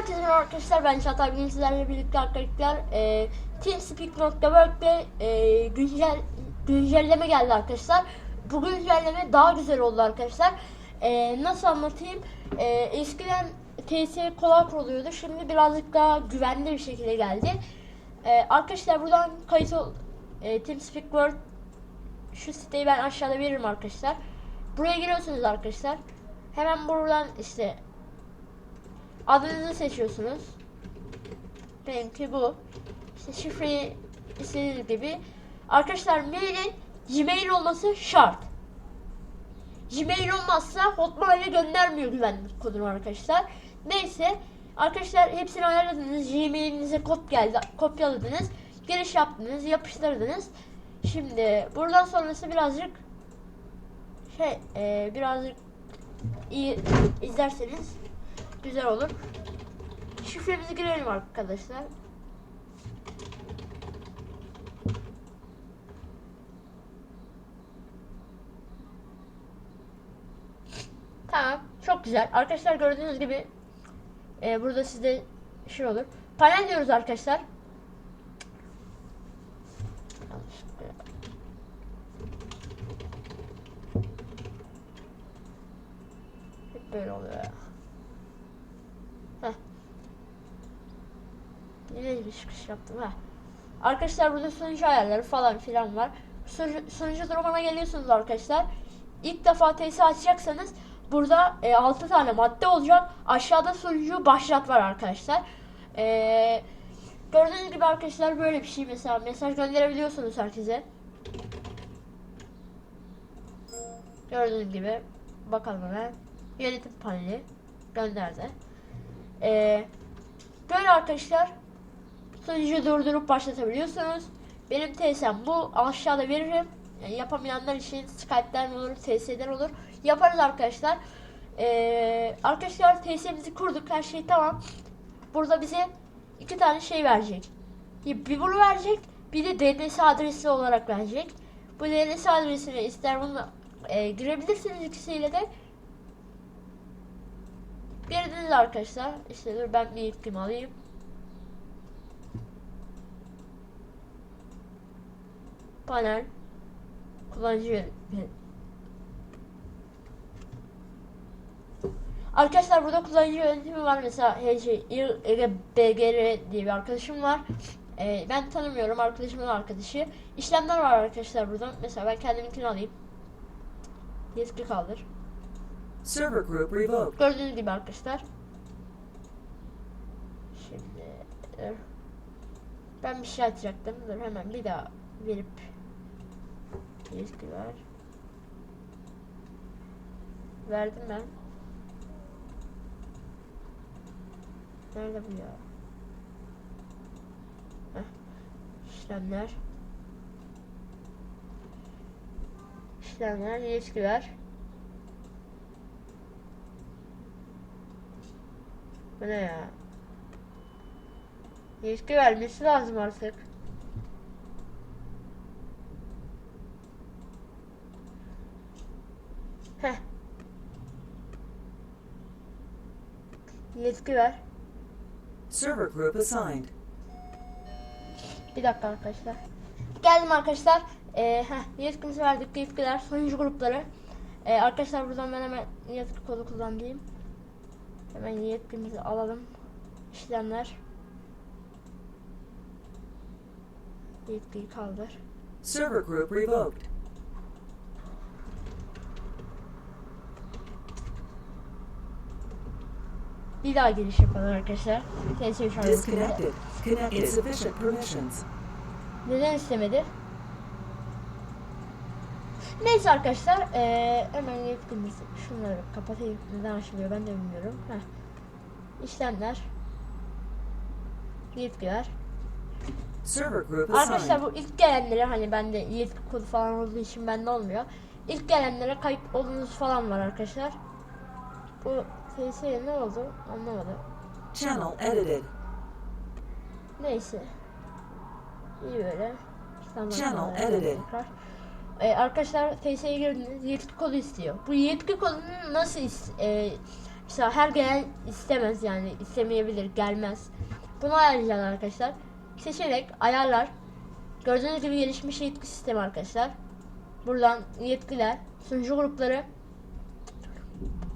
Herkese merhaba arkadaşlar ben Çağatay bugün sizlerle birlikte arkadaşlar e, TeamSpeak.work'te e, güncel güncelleme geldi arkadaşlar. Bu güncelleme daha güzel oldu arkadaşlar. E, nasıl anlatayım? E, eskiden TS kolay kuruluyordu. Şimdi birazcık daha güvenli bir şekilde geldi. E, arkadaşlar buradan kayıt ol e, TeamSpeak World şu siteyi ben aşağıda veririm arkadaşlar. Buraya giriyorsunuz arkadaşlar. Hemen buradan işte adınızı seçiyorsunuz. Benimki bu. İşte şifreyi istediğiniz gibi. Arkadaşlar mailin Gmail olması şart. Gmail olmazsa Hotmail'e göndermiyor güvenlik kodunu arkadaşlar. Neyse arkadaşlar hepsini ayarladınız. Gmail'inize kod geldi. Kopyaladınız. Giriş yaptınız. Yapıştırdınız. Şimdi buradan sonrası birazcık şey e, birazcık iyi izlerseniz güzel olur. Şifremizi girelim arkadaşlar. Tamam. Çok güzel. Arkadaşlar gördüğünüz gibi e, burada sizde şey olur. Panel diyoruz arkadaşlar. Hep böyle oluyor ya. Yine bir çıkış yaptım ha. Arkadaşlar burada sunucu ayarları falan filan var. Sunucu, sunucu durumuna geliyorsunuz arkadaşlar. İlk defa TS açacaksanız burada e, 6 tane madde olacak. Aşağıda sunucu başlat var arkadaşlar. E, gördüğünüz gibi arkadaşlar böyle bir şey mesela mesaj gönderebiliyorsunuz herkese. Gördüğünüz gibi bakalım hemen. Yönetim paneli gönderdi. Ee, böyle arkadaşlar sunucuyu durdurup başlatabiliyorsunuz. Benim TSM bu. Aşağıda veririm. Yani yapamayanlar için Skype'den olur, TS'den olur. Yaparız arkadaşlar. Ee, arkadaşlar TS'mizi kurduk. Her şey tamam. Burada bize iki tane şey verecek. Bir bunu verecek. Bir de DNS adresi olarak verecek. Bu DNS adresini ister bunu e, girebilirsiniz ikisiyle de. Girdiniz arkadaşlar. İşte dur ben bir yetkimi alayım. Panel. Kullanıcı. Arkadaşlar burada kullanıcı yönetimi var. Mesela HC, BGR diye bir arkadaşım var. Ee, ben tanımıyorum. Arkadaşımın arkadaşı. İşlemler var arkadaşlar burada. Mesela ben kendiminkini alayım. Yetki kaldır. Server group revoked. Gördüğünüz gibi arkadaşlar. Şimdi ben bir şey açacaktım. Dur hemen bir daha verip yetki ver. Verdim ben. Nerede bu ya? Heh. İşlemler. İşlemler ver. Bu ne ya? Yetki vermesi lazım artık. Heh. Yetki ver. Server group assigned. Bir dakika arkadaşlar. Geldim arkadaşlar. Ee, heh, yetkimizi verdik. Yetkiler, sonucu grupları. Ee, arkadaşlar buradan ben hemen yetki kodu kullanayım. Hemen yetkimizi alalım. İşlemler. Yetkiyi kaldır. Server group revoked. Bir daha giriş yapalım arkadaşlar. TS şu an Disconnected. Connected. Insufficient permissions. Neden istemedi? Neyse arkadaşlar eee, hemen yetkimizi şunları kapatayım. Neden açılıyor ben de bilmiyorum. Heh. İşlemler. Yetkiler. Arkadaşlar bu ilk gelenlere hani bende yetki kodu falan olduğu için bende olmuyor. İlk gelenlere kayıt olduğunuz falan var arkadaşlar. Bu TS'ye ne oldu anlamadım. Channel edited. Neyse. İyi böyle. Standart Channel edited. tekrar. Ee, arkadaşlar TS'ye girdiniz. Yetki kodu istiyor. Bu yetki kodunu nasıl is- e, Mesela her gelen istemez yani istemeyebilir, gelmez. Bunu ayarlayacağız arkadaşlar. Seçerek ayarlar. Gördüğünüz gibi gelişmiş yetki sistemi arkadaşlar. Buradan yetkiler, sunucu grupları.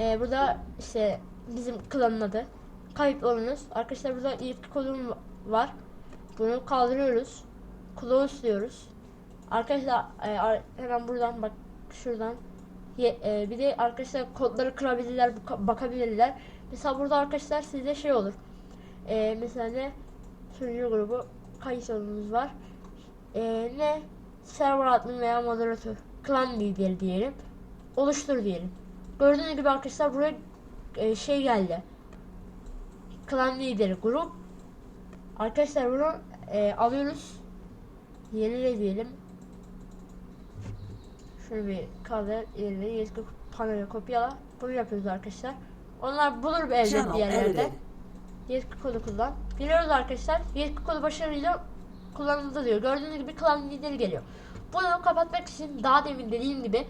Ee, burada işte bizim klanın adı. Kayıp olunuz. Arkadaşlar burada yetki kodum var. Bunu kaldırıyoruz. Close diyoruz. Arkadaşlar e, hemen buradan bak şuradan Ye- e, bir de arkadaşlar kodları kırabilirler, baka- bakabilirler. Mesela burada arkadaşlar sizde şey olur. E, mesela ne sunucu grubu kayıt sorunumuz var. E, ne server admin veya moderatör klan lideri diyelim. Oluştur diyelim. Gördüğünüz gibi arkadaşlar buraya e, şey geldi. Klan lideri grup. Arkadaşlar bunu e, alıyoruz. Yenile diyelim. Şunu bir kaldır, ileri yetki paneli kopyala. Bunu yapıyoruz arkadaşlar. Onlar bulur bir evde bir yerlerde. Yetki kodu kullan. Giriyoruz arkadaşlar. Yetki kodu başarıyla kullanıldı diyor. Gördüğünüz gibi klan lideri geliyor. Bunu kapatmak için daha demin dediğim gibi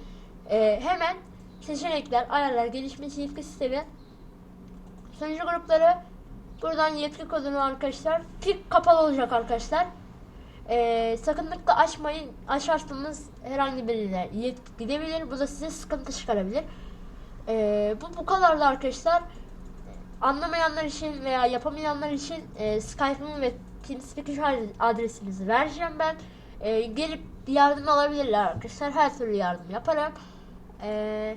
e, hemen seçenekler, ayarlar, gelişmiş yetki sistemi, sunucu grupları, buradan yetki kodunu arkadaşlar. Pik kapalı olacak arkadaşlar. E, sakınlıkla açmayın. Açarsanız herhangi birine yetki gidebilir. Bu da size sıkıntı çıkarabilir. E, bu bu kadardı arkadaşlar anlamayanlar için veya yapamayanlar için e, Skype'ımı ve TeamSpeak adresimizi vereceğim ben. E, gelip yardım alabilirler arkadaşlar. Her türlü yardım yaparım. E,